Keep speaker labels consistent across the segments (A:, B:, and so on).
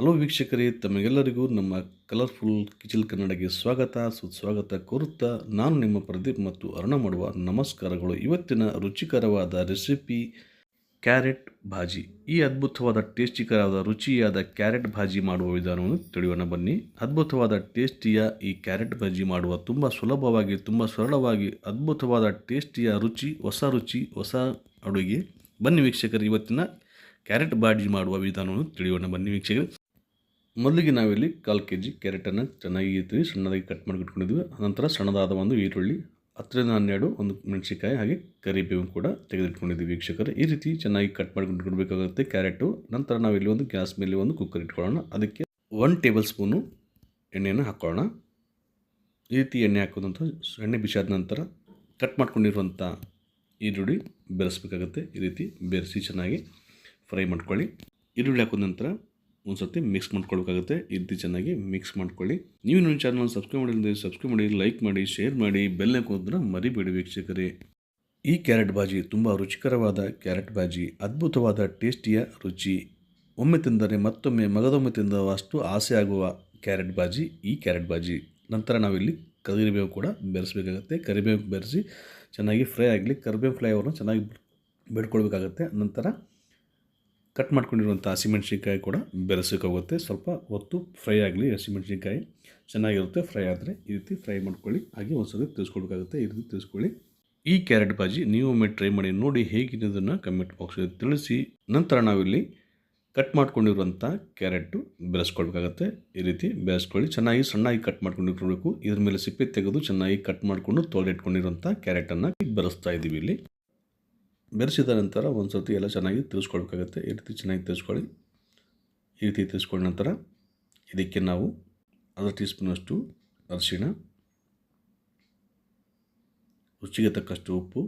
A: Hello ವೀಕ್ಷಕರೇ, ತಮಗೆಲ್ಲರಿಗೂ ನಮ್ಮ ಕಲರ್ಫುಲ್ ಕಿಚಿಲ್ ಕನ್ನಡಗೆ ಸ್ವಾಗತ, ಸುಸ್ವಾಗತ ಕೋರುತ್ತಾ ನಾನು ನಿಮ್ಮ ಪ್ರದೀಪ್ ಮತ್ತು ಅರುಣ ಮಾಡುವ ನಮಸ್ಕಾರಗಳು. ಇವತ್ತಿನ ರುಚಿಕರವಾದ ರೆಸಿಪಿ, ಕ್ಯಾರೆಟ್ ಭಾಜಿ. ಈ ಅದ್ಭುತವಾದ ಟೇಸ್ಟಿಕರವಾದ ರುಚಿಯಾದ ಕ್ಯಾರೆಟ್ ಭಾಜಿ ಮಾಡುವ ವಿಧಾನವನ್ನು ತಿಳಿಯೋಣ ಬನ್ನಿ. ಅದ್ಭುತವಾದ, ಟೇಸ್ಟಿಯ ಈ ಕ್ಯಾರೆಟ್ ಭಾಜಿ ಮಾಡುವ ತುಂಬ ಸುಲಭವಾಗಿ, ತುಂಬ ಸರಳವಾಗಿ, ಅದ್ಭುತವಾದ, ಟೇಸ್ಟಿಯ ರುಚಿ, ಹೊಸ ರುಚಿ, ಹೊಸ ಅಡುಗೆ. ಬನ್ನಿ ವೀಕ್ಷಕರು, ಇವತ್ತಿನ ಕ್ಯಾರೆಟ್ ಭಾಜಿ ಮಾಡುವ ವಿಧಾನವನ್ನು ತಿಳಿಯೋಣ ಬನ್ನಿ ವೀಕ್ಷಕರು. ಮೊದಲಿಗೆ ನಾವಿಲ್ಲಿ ಕಾಲು ಕೆ ಜಿ ಕ್ಯಾರೆಟನ್ನು ಚೆನ್ನಾಗಿ ಇರ್ತೀವಿ ಸಣ್ಣದಾಗಿ ಕಟ್ ಮಾಡಿ ಇಟ್ಕೊಂಡಿದ್ವಿ. ನಂತರ ಸಣ್ಣದಾದ ಒಂದು ಈರುಳ್ಳಿ, ಹತ್ತರಿಂದ ಹನ್ನೆರಡು ಒಂದು ಮೆಣಸಿಕಾಯಿ ಹಾಗೆ ಕರಿಬೇವು ಕೂಡ ತೆಗೆದಿಟ್ಕೊಂಡಿದ್ದೀವಿ ವೀಕ್ಷಕರು. ಈ ರೀತಿ ಚೆನ್ನಾಗಿ ಕಟ್ ಮಾಡ್ಕೊಂಡು ಇಟ್ಕೊಳ್ಬೇಕಾಗುತ್ತೆ ಕ್ಯಾರೆಟು. ನಂತರ ನಾವಿಲ್ಲಿ ಒಂದು ಗ್ಯಾಸ್ ಮೇಲೆ ಒಂದು ಕುಕ್ಕರ್ ಇಟ್ಕೊಳ್ಳೋಣ. ಅದಕ್ಕೆ ಒನ್ ಟೇಬಲ್ ಸ್ಪೂನು ಎಣ್ಣೆಯನ್ನು ಹಾಕ್ಕೊಳ್ಳೋಣ. ಈ ರೀತಿ ಎಣ್ಣೆ ಹಾಕೋದಂತ ಎಣ್ಣೆ ಬಿಸಾದ ನಂತರ ಕಟ್ ಮಾಡ್ಕೊಂಡಿರುವಂಥ ಈರುಳ್ಳಿ ಬೆರೆಸ್ಬೇಕಾಗುತ್ತೆ. ಈ ರೀತಿ ಬೆರೆಸಿ ಚೆನ್ನಾಗಿ ಫ್ರೈ ಮಾಡ್ಕೊಳ್ಳಿ. ಈರುಳ್ಳಿ ಹಾಕಿದ ನಂತರ ಒಂದು ಸರ್ತಿ ಮಿಕ್ಸ್ ಮಾಡ್ಕೊಳ್ಬೇಕಾಗುತ್ತೆ. ಇದ್ದು ಚೆನ್ನಾಗಿ ಮಿಕ್ಸ್ ಮಾಡ್ಕೊಳ್ಳಿ. ನೀವು ನನ್ನ ಚಾನಲ್ ಸಬ್ಸ್ಕ್ರೈಬ್ ಮಾಡಿದ್ರೆ ಸಬ್ಸ್ಕ್ರೈಬ್ ಮಾಡಿ ಲೈಕ್ ಮಾಡಿ ಶೇರ್ ಮಾಡಿ ಬೆಲ್ ಹಾಕೋದ್ರೆ ಮರಿಬೇಡಿ ವೀಕ್ಷಕರೇ. ಈ ಕ್ಯಾರೆಟ್ ಬಾಜಿ ತುಂಬ ರುಚಿಕರವಾದ ಕ್ಯಾರೆಟ್ ಬಾಜಿ, ಅದ್ಭುತವಾದ ಟೇಸ್ಟಿಯ ರುಚಿ. ಒಮ್ಮೆ ತಿಂದರೆ ಮತ್ತೊಮ್ಮೆ ಮಗದೊಮ್ಮೆ ತಿಂದವಷ್ಟು ಆಸೆ ಆಗುವ ಕ್ಯಾರೆಟ್ ಬಾಜಿ ಈ ಕ್ಯಾರೆಟ್ ಬಾಜಿ. ನಂತರ ನಾವಿಲ್ಲಿ ಕರಿಬೇವು ಕೂಡ ಬೆರೆಸಬೇಕಾಗುತ್ತೆ. ಕರಿಬೇವು ಬೆರೆಸಿ ಚೆನ್ನಾಗಿ ಫ್ರೈ ಆಗಲಿ, ಕರಿಬೇವು ಫ್ಲೇವರ್ನ ಚೆನ್ನಾಗಿ ಬಿಡ್ಕೊಳ್ಬೇಕಾಗತ್ತೆ. ನಂತರ ಕಟ್ ಮಾಡ್ಕೊಂಡಿರುವಂಥ ಹಸಿಮೆಣ್ಸಿನ್ಕಾಯಿ ಕೂಡ ಬೆರೆಸೋಕ್ಕಾಗುತ್ತೆ ಸ್ವಲ್ಪ ಹೊತ್ತು ಫ್ರೈ ಆಗಲಿ ಹಸಿಮೆಣ್ಸಿನ್ಕಾಯಿ ಚೆನ್ನಾಗಿರುತ್ತೆ. ಫ್ರೈ ಆದರೆ ಈ ರೀತಿ ಫ್ರೈ ಮಾಡ್ಕೊಳ್ಳಿ. ಹಾಗೆ ಒಂದು ಸಲ ತಿಳಿಸ್ಕೊಳ್ಬೇಕಾಗುತ್ತೆ ಈ ರೀತಿ ತಿಳಿಸ್ಕೊಳ್ಳಿ ಈ ಕ್ಯಾರೆಟ್ ಬಾಜಿ ನೀವು ಒಮ್ಮೆ ಟ್ರೈ ಮಾಡಿ ನೋಡಿ ಹೇಗಿದೆ ಅದನ್ನು ಕಮೆಂಟ್ ಬಾಕ್ಸಲ್ಲಿ ತಿಳಿಸಿ. ನಂತರ ನಾವಿಲ್ಲಿ ಕಟ್ ಮಾಡ್ಕೊಂಡಿರುವಂಥ ಕ್ಯಾರೆಟು ಬೆರೆಸ್ಕೊಳ್ಬೇಕಾಗತ್ತೆ. ಈ ರೀತಿ ಬೆರೆಸ್ಕೊಳ್ಳಿ. ಚೆನ್ನಾಗಿ ಸಣ್ಣಾಗಿ ಕಟ್ ಮಾಡ್ಕೊಂಡಿರಬೇಕು. ಇದ್ರ ಮೇಲೆ ಸಿಪ್ಪೆ ತೆಗೆದು ಚೆನ್ನಾಗಿ ಕಟ್ ಮಾಡಿಕೊಂಡು ತೊಳೆದಿಟ್ಕೊಂಡಿರುವಂಥ ಕ್ಯಾರೆಟನ್ನು ಬೆರೆಸ್ತಾ ಇದ್ದೀವಿ ಇಲ್ಲಿ. ಬೆರೆಸಿದ ನಂತರ ಒಂದು ಸರ್ತಿ ಎಲ್ಲ ಚೆನ್ನಾಗಿ ತಿಳಿಸ್ಕೊಳ್ಬೇಕಾಗತ್ತೆ. ಈ ರೀತಿ ಚೆನ್ನಾಗಿ ತಿಳಿಸ್ಕೊಳ್ಳಿ. ಈ ರೀತಿ ತಿಳಿಸ್ಕೊಂಡ ನಂತರ ಇದಕ್ಕೆ ನಾವು ಅರ್ಧ ಟೀ ಸ್ಪೂನಷ್ಟು ಅರಿಶಿಣ, ರುಚಿಗೆ ತಕ್ಕಷ್ಟು ಉಪ್ಪು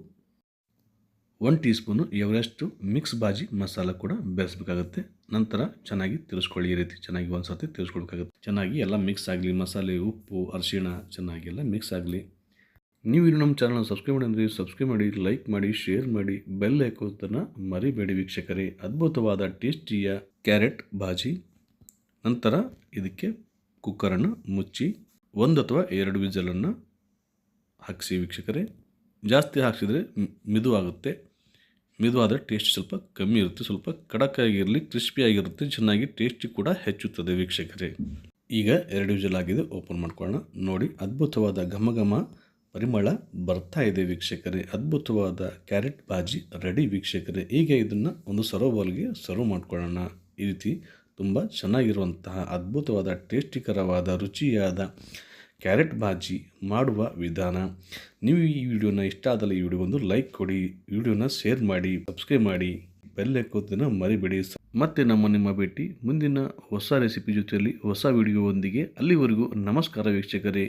A: one teaspoon Everest mix bhaji masala ಕೂಡ ಬೆರೆಸಬೇಕಾಗುತ್ತೆ. ನಂತರ ಚೆನ್ನಾಗಿ ತಿಳಿಸ್ಕೊಳ್ಳಿ. ಈ ರೀತಿ ಚೆನ್ನಾಗಿ ಒಂದು ಸರ್ತಿ ತಿಳಿಸ್ಕೊಳ್ಬೇಕಾಗುತ್ತೆ. ಚೆನ್ನಾಗಿ ಎಲ್ಲ ಮಿಕ್ಸ್ ಆಗಲಿ. ಮಸಾಲೆ, ಉಪ್ಪು, ಅರಿಶಿಣ ಚೆನ್ನಾಗಿ ಎಲ್ಲ ಮಿಕ್ಸ್ ಆಗಲಿ. ನೀವು ಇನ್ನು ನಮ್ಮ ಚಾನಲ್ ಸಬ್ಸ್ಕ್ರೈಬ್ ಮಾಡಿ ಅಂದರೆ ಸಬ್ಸ್ಕ್ರೈಬ್ ಮಾಡಿ ಲೈಕ್ ಮಾಡಿ ಶೇರ್ ಮಾಡಿ ಬೆಲ್ ಹಾಕೋದನ್ನು ಮರಿಬೇಡಿ ವೀಕ್ಷಕರೇ. ಅದ್ಭುತವಾದ ಟೇಸ್ಟಿಯ ಕ್ಯಾರೆಟ್ ಭಾಜಿ. ನಂತರ ಇದಕ್ಕೆ ಕುಕ್ಕರನ್ನು ಮುಚ್ಚಿ, ಒಂದು ಅಥವಾ ಎರಡು ವಿಜಲನ್ನು ಹಾಕಿಸಿ ವೀಕ್ಷಕರೇ. ಜಾಸ್ತಿ ಹಾಕಿಸಿದರೆ ಮಿದುವಾಗುತ್ತೆ. ಮಿದುವಾದರೆ ಟೇಸ್ಟ್ ಸ್ವಲ್ಪ ಕಮ್ಮಿ ಇರುತ್ತೆ, ಸ್ವಲ್ಪ ಕಡಕಾಗಿರಲಿ ಕ್ರಿಸ್ಪಿಯಾಗಿರುತ್ತೆ ಚೆನ್ನಾಗಿ ಟೇಸ್ಟಿ ಕೂಡ ಹೆಚ್ಚುತ್ತದೆ ವೀಕ್ಷಕರೇ. ಈಗ ಎರಡು ವಿಜಲ್ ಆಗಿದೆ ಓಪನ್ ಮಾಡ್ಕೊಳ್ಳೋಣ. ನೋಡಿ, ಅದ್ಭುತವಾದ ಘಮ ಘಮ ಪರಿಮಳ ಬರ್ತಾ ಇದೆ ವೀಕ್ಷಕರೇ. ಅದ್ಭುತವಾದ ಕ್ಯಾರೆಟ್ ಬಾಜಿ ರೆಡಿ ವೀಕ್ಷಕರೇ. ಈಗ ಇದನ್ನು ಒಂದು ಸರೋವರ್ಗೆ ಸರ್ವ್ ಮಾಡ್ಕೊಳ್ಳೋಣ. ಈ ರೀತಿ ತುಂಬ ಚೆನ್ನಾಗಿರುವಂತಹ ಅದ್ಭುತವಾದ, ಟೇಸ್ಟಿಕರವಾದ, ರುಚಿಯಾದ ಕ್ಯಾರೆಟ್ ಬಾಜಿ ಮಾಡುವ ವಿಧಾನ. ನೀವು ಈ ವಿಡಿಯೋನ ಇಷ್ಟ ಆದಲ್ಲಿ ಈ ವಿಡಿಯೋ ಒಂದು ಲೈಕ್ ಕೊಡಿ, ವಿಡಿಯೋನ ಶೇರ್ ಮಾಡಿ, ಸಬ್ಸ್ಕ್ರೈಬ್ ಮಾಡಿ, ಬೆಲ್ ಹಾಕೋದನ್ನು ಮರಿಬೇಡಿ. ಮತ್ತೆ ನಮ್ಮ ನಿಮ್ಮ ಭೇಟಿ ಮುಂದಿನ ಹೊಸ ರೆಸಿಪಿ ಜೊತೆಯಲ್ಲಿ ಹೊಸ ವಿಡಿಯೋವೊಂದಿಗೆ ಅಲ್ಲಿವರೆಗೂ ನಮಸ್ಕಾರ ವೀಕ್ಷಕರೇ.